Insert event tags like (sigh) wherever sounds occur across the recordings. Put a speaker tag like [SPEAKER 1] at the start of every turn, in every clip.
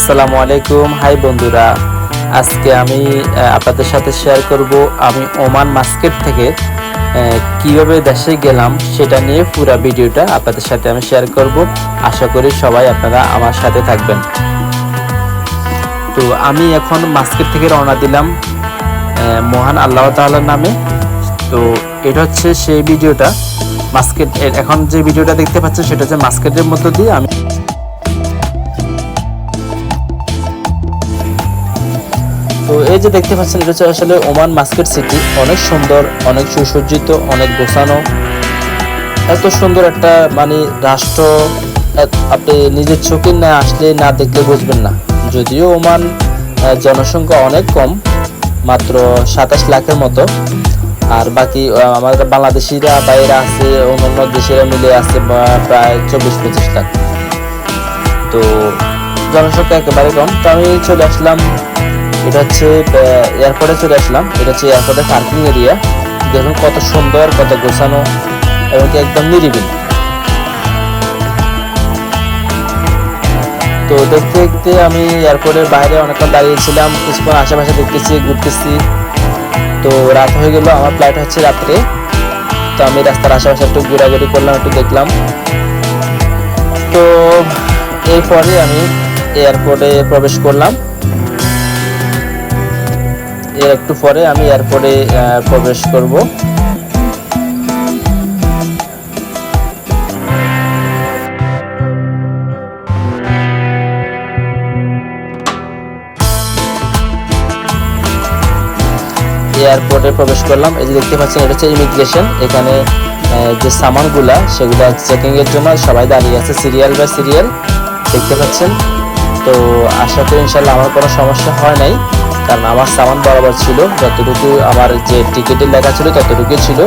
[SPEAKER 1] আসসালামু আলাইকুম। হাই বন্ধুরা, আজকে আমি আপনাদের সাথে শেয়ার করব আমি ওমান মাস্কেট থেকে কীভাবে দেশে গেলাম সেটা নিয়ে পুরো ভিডিওটা আপনাদের সাথে আমি শেয়ার করব। আশা করি সবাই আপনারা আমার সাথে থাকবেন। তো আমি এখন মাস্কেট থেকে রওনা দিলাম মহান আল্লাহ তাআলার নামে। তো এটা হচ্ছে সেই ভিডিওটা। মাস্কেট এখন যে ভিডিওটা দেখতে পাচ্ছেন সেটা হচ্ছে মাস্কেটের মধ্য দিয়ে আমি তো এই যে দেখতে পাচ্ছেন, এটা হচ্ছে আসলে ওমান মাস্কেট সিটি। অনেক সুন্দর, অনেক সুসজ্জিত, অনেক গোছানো। এত সুন্দর একটা মানে রাষ্ট্র আপনি নিজের চোখে না আসলে না দেখলে বুঝবেন না। যদিও ওমান জনসংখ্যা অনেক কম, মাত্র সাতাশ লাখের মতো। আর বাকি আমাদের বাংলাদেশিরা, বাইরে আছে, অন্যান্য দেশেরা মিলে আছে প্রায় চব্বিশ, পঁচিশ লাখ। তো জনসংখ্যা একেবারে কম। তো আমি চলে আসলাম এটা হচ্ছে এয়ারপোর্টে চলে আসলাম। এটা হচ্ছে এয়ারপোর্টের পার্কিং এরিয়া দেখুন কত সুন্দর, কত গোছানো এবং একদম নিরিবিলি। তো দেখতে দেখতে আমি এয়ারপোর্টের বাইরে অনেকক্ষণ দাঁড়িয়েছিলাম। কিছুক্ষণ আশেপাশে দেখতেছি, ঘুরতেছি। তো রাত হয়ে গেল, আমার ফ্লাইট হচ্ছে রাত্রে। তো আমি রাস্তার আশেপাশে একটু ঘোরাঘুরি করলাম, একটু দেখলাম। তো এরপরে আমি এয়ারপোর্টে প্রবেশ করলাম। এর একটু পরে আমি এয়ারপোর্টে প্রবেশ করব। এয়ারপোর্টে প্রবেশ করলাম। এই যে দেখতে পাচ্ছেন, এটা হচ্ছে ইমিগ্রেশন এখানে যে সামানগুলা, সেগুলো চেকিং এর জন্য সবাই দাঁড়িয়ে আছে। সিরিয়াল বাই সিরিয়াল দেখতে পাচ্ছেন। তো আশা করি ইনশাল্লাহ আমার কোনো সমস্যা হয় নাই। কারণ আমার সামান বরাবর ছিল, যতটুকু আমার যে টিকিটে লেখা ছিল ততটুকুই ছিল।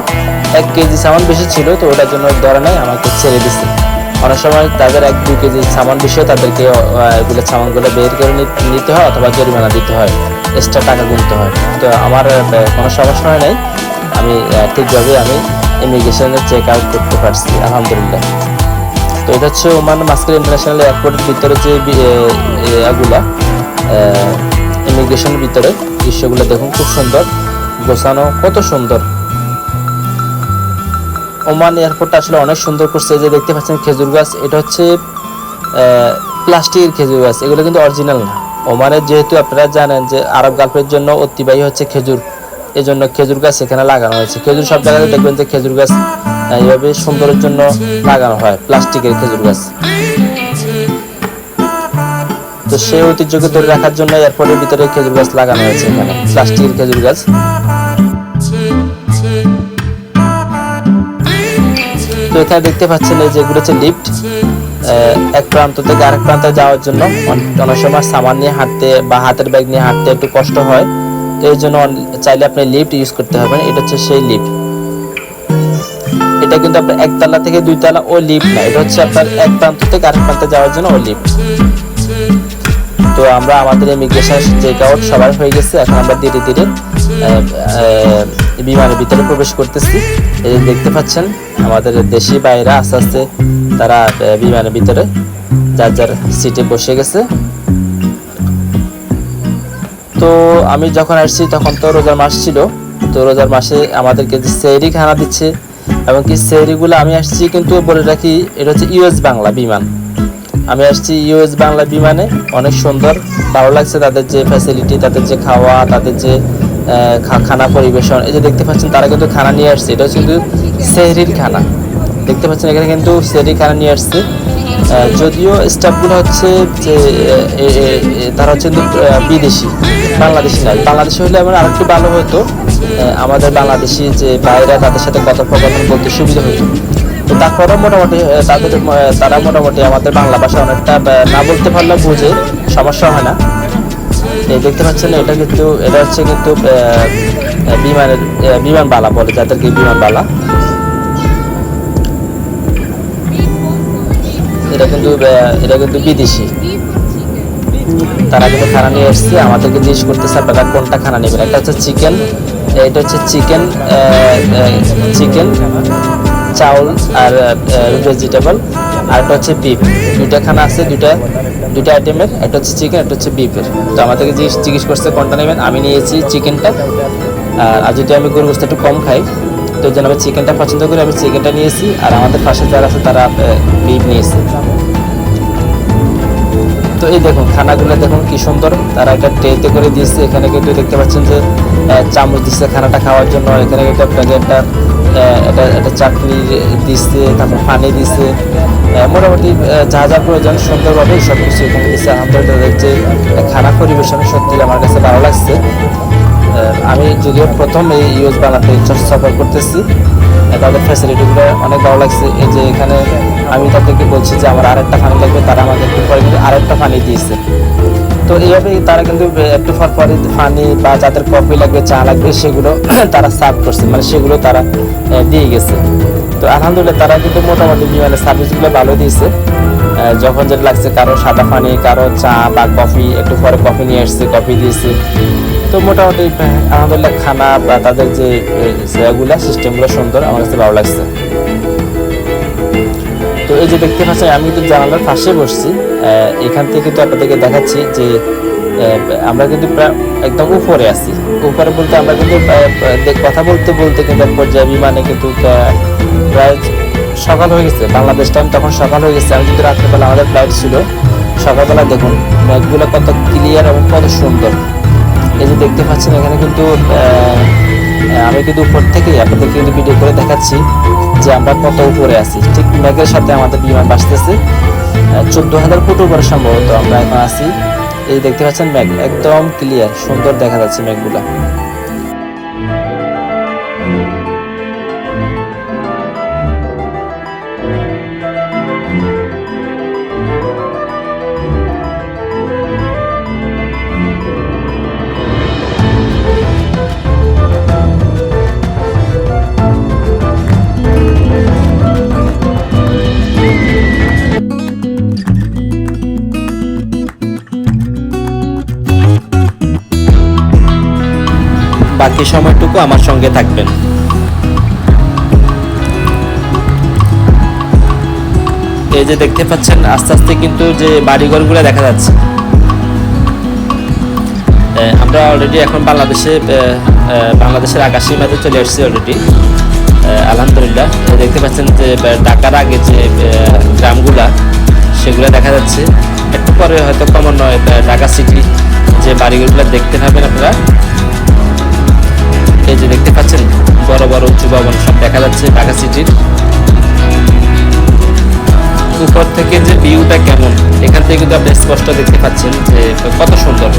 [SPEAKER 1] এক কেজি সামান বেশি ছিল, তো ওটার জন্য ধরে নাই, আমাকে ছেড়ে দিছে। অনেক সময় তাদের এক দুই কেজি সামান বিষয়ে তাদেরকে এগুলো সামানগুলো বের করে নিতে হয় অথবা জরিমানা দিতে হয় এক্সট্রা টাকা গুনতে হয়। তো আমার কোনো সমস্যা হয় নাই। আমি ঠিকভাবে আমি ইমিগ্রেশনে চেক আউট করতে পারছি, আলহামদুলিল্লাহ। তো এটা হচ্ছে ওমান মাস্কের ইন্টারন্যাশনাল এয়ারপোর্টের ভিতরে যে এগুলা ইমিগ্রেশনের ভিতরে, দৃশ্যগুলো দেখুন, খুব সুন্দর। গোছানো কত সুন্দর। ওমান এয়ারপোর্টটা আসলে অনেক সুন্দর করছে যে দেখতে পাচ্ছেন খেজুর গাছ, এটা হচ্ছে প্লাস্টিকের খেজুর গাছ, এগুলো কিন্তু অরিজিনাল না। ওমানের যেহেতু আপনারা জানেন যে আরব গাল্পের জন্য অতিবাহী হচ্ছে খেজুর এই জন্য খেজুর গাছ এখানে লাগানো হয়েছে। খেজুর সব জায়গায় দেখবেন যে খেজুর গাছ এইভাবে সুন্দরের জন্য লাগানো হয় প্লাস্টিকের খেজুর গাছ। তো সেই ঐতিহ্যকে ধরে রাখার জন্য এয়ারপোর্টের ভিতরে খেজুর গাছ লাগানো হয়েছে এখানে, প্লাস্টিকের খেজুর গাছ। তো এখানে দেখতে পাচ্ছেন এই যেগুলো হচ্ছে লিফট এক প্রান্ত থেকে আরেক প্রান্তে যাওয়ার জন্য। অনেক সময় সামান নিয়ে হাঁটতে বা হাতের ব্যাগ নিয়ে হাঁটতে একটু কষ্ট হয়। তো এই জন্য চাইলে আপনি লিফট ইউজ করতে হবে এটা হচ্ছে সেই লিফট এটা কিন্তু আপনার একতলা থেকে দুইতলা ওই লিফট না। এটা হচ্ছে আপনার এক প্রান্ত থেকে আরেক প্রান্তে যাওয়ার জন্য ওই লিফট তো আমরা আমাদের ইমিগ্রেশন চেক আউট সবার হয়ে গেছে। এখন আমরা ধীরে ধীরে বিমানের ভিতরে প্রবেশ করতেছি। এই দেখতে পাচ্ছেন, আমাদের দেশি বাইরা আস্তে আস্তে তারা বিমানের ভিতরে যার যার সিটে বসে গেছে। তো আমি যখন আসছি তখন তো রোজার মাস ছিল। তো রোজার মাসে আমাদেরকে যে সেরি খানা দিচ্ছে এবং কি সেরিগুলো আমি আসছি কিন্তু বলে রাখি, এটা হচ্ছে ইউএস বাংলা বিমান। আমি আসছি ইউএস বাংলা বিমানে, অনেক সুন্দর, ভালো লাগছে তাদের যে ফ্যাসিলিটি তাদের যে খাওয়া, তাদের যে খানা পরিবেশন, এই যে দেখতে পাচ্ছেন তারা কিন্তু খানা নিয়ে আসছে, এটা হচ্ছে কিন্তু সেহরির খানা। দেখতে পাচ্ছেন এখানে কিন্তু সেহরির খানা নিয়ে আসছে। যদিও স্টাফগুলো হচ্ছে যে তারা হচ্ছে বিদেশি বাংলাদেশি নয় বাংলাদেশি হলে আমার আরেকটু ভালো হতো। আমাদের বাংলাদেশি যে বাইরা তাদের সাথে কথোপকথন বলতে সুবিধা হতো। তো তারপরেও মোটামুটি তাদের তারা মোটামুটি আমাদের বাংলা ভাষা অনেকটা না বলতে পারলে বুঝে সমস্যা হয় না। দেখতে পাচ্ছেন এটা কিন্তু এটা হচ্ছে কিন্তু বিমানের আহ, বিমান বালা যাদেরকে বিমান এটা কিন্তু এটা কিন্তু বিদেশি। তারা কিন্তু খানা নিয়ে এসছে, আমাদেরকে জিজ্ঞেস করতেছে আপনারা কোনটা খানা নেবেন। একটা হচ্ছে চিকেন, এটা হচ্ছে চিকেন চিকেন, চাউল আর ভেজিটেবল আর একটা হচ্ছে বিফ দুইটা খানা আছে, দুইটা দুইটা আইটেমের, একটা হচ্ছে চিকেন, একটা হচ্ছে বিফের তো আমাদেরকে জিজ্ঞেস করছে কোনটা নেবেন। আমি নিয়েছি চিকেনটা। আর আর যদি আমি গরু গোস্ত একটু কম খাই তো যেন আমি চিকেনটা পছন্দ করি আমি চিকেনটা নিয়েছি আর আমাদের পাশে যারা আছে তারা বিফ নিয়েছে। তো এই দেখুন খানাগুলো দেখুন কি সুন্দর। তারা একটা ট্রেতে করে দিয়েছে এখানে কিন্তু দেখতে পাচ্ছেন যে চামচ দিচ্ছে খানাটা খাওয়ার জন্য এখানে একটা আহ, একটা একটা চাটনি দিচ্ছে তারপর পানি দিচ্ছে মোটামুটি যা যা প্রয়োজন সুন্দরভাবে সব কিছু এখানে দিচ্ছে তাদের যে খানা পরিবেশন সত্যি আমার কাছে ভালো লাগছে। আমি যদিও প্রথম এই ইউএস বাংলাতে সফর করতেছি তাদের ফ্যাসিলিটিগুলো অনেক ভালো লাগছে। এই যে এখানে আমি তাদেরকে বলছি যে আমার আরেকটা পানি লাগবে, তারা আমাকে একটু পরে কিন্তু আরেকটা পানি দিয়েছে। তো এইভাবেই তারা কিন্তু একটু পর পরে পানি বা যাদের কফি লাগবে, চা লাগবে, সেগুলো (clears throat) তারা সার্ভ করছে। মানে সেগুলো তারা দিয়ে গেছে। তো আলহামদুলিল্লাহ তারা কিন্তু মোটামুটি বিমানের সার্ভিসগুলো ভালো দিয়েছে। যখন যেটা লাগছে, কারও সাদা পানি, কারও চা বা কফি, একটু পরে কফি নিয়ে আসছে, কফি দিয়েছে। তো মোটামুটি আলহামদুলিল্লাহ খানা বা তাদের যে সেগুলো সিস্টেমগুলো সুন্দর, আমার কাছে ভালো লাগছে। তো এই যে দেখতে পাচ্ছেন, আমি কিন্তু জানালার পাশে বসছি। এখান থেকে কিন্তু আপনাদেরকে দেখাচ্ছি যে আমরা কিন্তু একদম উপরে আছি। উপরে বলতে আমরা কিন্তু কথা বলতে বলতে কিন্তু পর্যায়ে বিমানে কিন্তু প্রায় সকাল হয়ে গেছে, বাংলাদেশ টাইম তখন সকাল হয়ে গেছে। আমি কিন্তু রাত্রেবেলা আমাদের ফ্লাইট ছিল। সকালবেলা দেখুন ম্যাপগুলো কত ক্লিয়ার এবং কত সুন্দর। এই যে দেখতে পাচ্ছেন, এখানে কিন্তু আমি কিন্তু উপর থেকে আপনাদের কিন্তু ভিডিও করে দেখাচ্ছি যে আমরা কত উপরে আছি। ঠিক ম্যাগের সাথে আমাদের বিমান বাসতেছে চোদ্দ হাজার ফুট উপরে সম্ভবত আমরা এখন আছি। এই দেখতে পাচ্ছেন ম্যাগ একদম ক্লিয়ার সুন্দর দেখা যাচ্ছে ম্যাগগুলো বাকি সময়টুকু আমার সঙ্গে থাকবেন। এই যে দেখতে পাচ্ছেন, আস্তে আস্তে কিন্তু যে বাড়িঘরগুলো দেখা যাচ্ছে। আমরা অলরেডি এখন বাংলাদেশে বাংলাদেশের আকাশসীমাতে চলে এসেছি অলরেডি আলহামদুলিল্লাহ। দেখতে পাচ্ছেন যে ঢাকার আগে যে গ্রামগুলা, সেগুলো দেখা যাচ্ছে। একটু পরে হয়তো কমন নয় ঢাকা সিটি যে বাড়িঘরগুলো দেখতে পাবেন আপনারা। এই যে দেখতে পাচ্ছেন বড় বড় উঁচু ভবন সব দেখা যাচ্ছে, ঢাকা সিটির। উপর থেকে যে ভিউটা কেমন, এখান থেকে কিন্তু আপনি স্পষ্ট দেখতে পাচ্ছেন যে কত সুন্দর।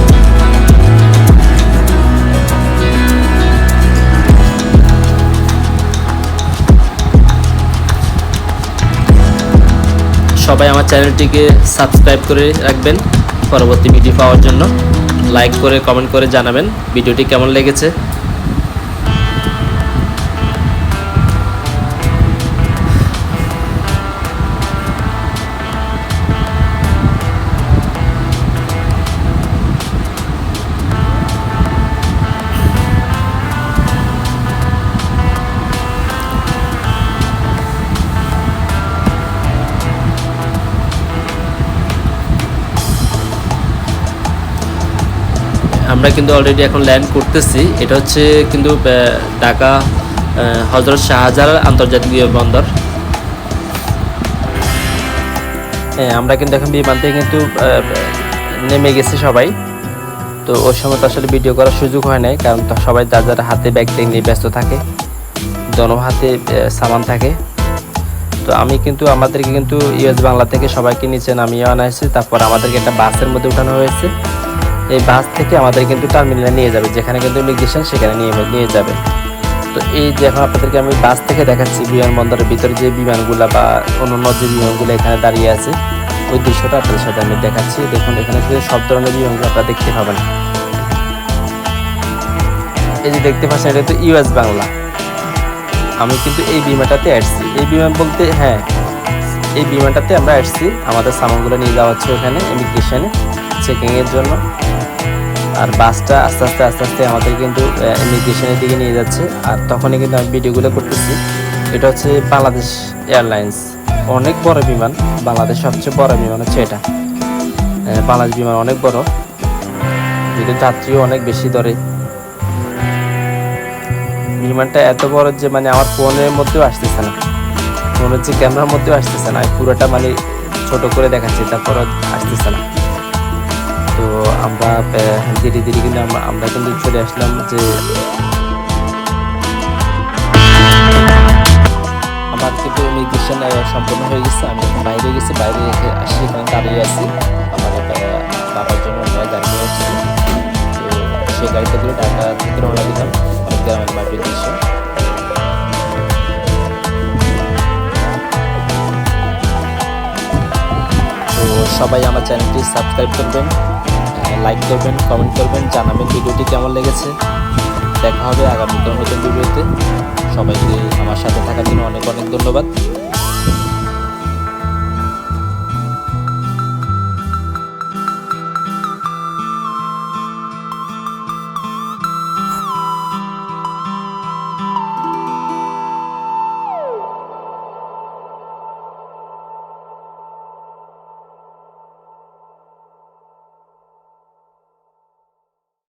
[SPEAKER 1] সবাই আমার চ্যানেলটিকে সাবস্ক্রাইব করে রাখবেন, পরবর্তী ভিডিও পাওয়ার জন্য। লাইক করে, কমেন্ট করে জানাবেন, ভিডিওটি কেমন লেগেছে। আমরা কিন্তু অলরেডি এখন ল্যান্ড করতেছি। এটা হচ্ছে কিন্তু ঢাকা হজরত শাহজালাল আন্তর্জাতিক বিমানবন্দর হ্যাঁ আমরা কিন্তু এখন বিমান থেকে কিন্তু নেমে গেছি সবাই। তো ওই সময় তো আসলে ভিডিও করার সুযোগ হয় নাই, কারণ সবাই যার যার হাতে ব্যাগ ট্যাগ নিয়ে ব্যস্ত থাকে দোনো হাতে সামান থাকে। তো আমি কিন্তু, আমাদেরকে কিন্তু ইউএস বাংলা থেকে সবাইকে নিচে নামিয়ে আনা হয়েছে। তারপর আমাদেরকে একটা বাসের মধ্যে উঠানো হয়েছে। এই বাস থেকে আমাদের কিন্তু টার্মিনালে নিয়ে যাবে। যেখানে কিন্তু ইমিগ্রেশন, সেখানে নিয়ে নিয়ে যাবে। তো এই যে এখন আপনাদেরকে আমি বাস থেকে দেখাচ্ছি, বিমানবন্দরের ভিতরে যে বিমানগুলো বা অন্যান্য যে বিমানগুলো এখানে দাঁড়িয়ে আছে, ওই দৃশ্যটা আপনাদের সাথে আমি দেখাচ্ছি। দেখুন, এখানে সব ধরনের বিমানগুলো আপনারা দেখতে পাবেন। এই যে দেখতে পাচ্ছেন, এটা তো ইউএস বাংলা। আমি কিন্তু এই বিমানটাতে আসছি। এই বিমান বলতে হ্যাঁ এই বিমানটাতে আমরা আসছি। আমাদের সামানগুলো নিয়ে যাওয়া হচ্ছে ওখানে ইমিগ্রেশনে চেকিংয়ের জন্য। আর বাসটা আস্তে আস্তে আস্তে আস্তে আমাদের কিন্তু ইমিগ্রেশনের দিকে নিয়ে যাচ্ছে। আর তখনই কিন্তু আমি ভিডিওগুলো করতেছি। এটা হচ্ছে বাংলাদেশ এয়ারলাইন্স। অনেক বড় বিমান। বাংলাদেশ সবচেয়ে বড় বিমান হচ্ছে এটা। বাংলাদেশ বিমান অনেক বড়। যেটা যাত্রীও অনেক বেশি ধরে। বিমানটা এত বড় যে মানে আমার ফোনের মধ্যেও আসতেছে না। মনে হচ্ছে ক্যামেরার মধ্যেও আসতেছে না। পুরোটা মানে ছোট করে দেখাচ্ছি তারপর আসতেছে না। তো আমরা ধীরে ধীরে কিন্তু আমরা কিন্তু চলে আসলাম যে আমার কিন্তু ইমিগ্রেশন সম্পূর্ণ হয়ে গেছে, আমি বাইরে গেছি, বাইরে আসি এখানে দাঁড়িয়ে আছি। আমার বাবার জন্য আমরা গাড়ি নিয়ে আসছি। তো সেই গাড়িতে করে ঢাকা থেকে রওনা দিলাম। গ্রামের মাটির দৃশ্য তো সবাই আমার চ্যানেলটি সাবস্ক্রাইব করবেন। লাইক করবেন কমেন্ট করবেন, জানাবেন ভিডিওটি কেমন লেগেছে। দেখা হবে আগামী নতুন ভিডিওতে। সবাইকে আমার সাথে থাকার জন্য অনেক অনেক ধন্যবাদ।